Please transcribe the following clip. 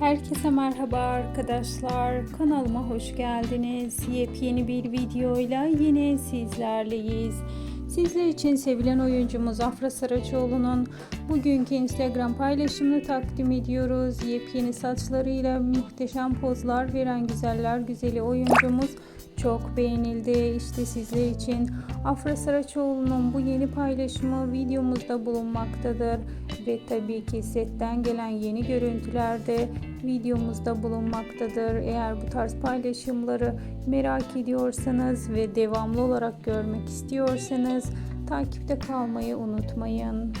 Herkese merhaba arkadaşlar. Kanalıma hoş geldiniz. Yepyeni bir videoyla yine sizlerleyiz. Sizler için sevilen oyuncumuz Afra Saraçoğlu'nun bugünkü Instagram paylaşımını takdim ediyoruz. Yepyeni saçlarıyla muhteşem pozlar veren güzeller güzeli oyuncumuz çok beğenildi. İşte sizler için Afra Saraçoğlu'nun bu yeni paylaşımı videomuzda bulunmaktadır. Ve tabii ki setten gelen yeni görüntüler de videomuzda bulunmaktadır. Eğer bu tarz paylaşımları merak ediyorsanız ve devamlı olarak görmek istiyorsanız takipte kalmayı unutmayın.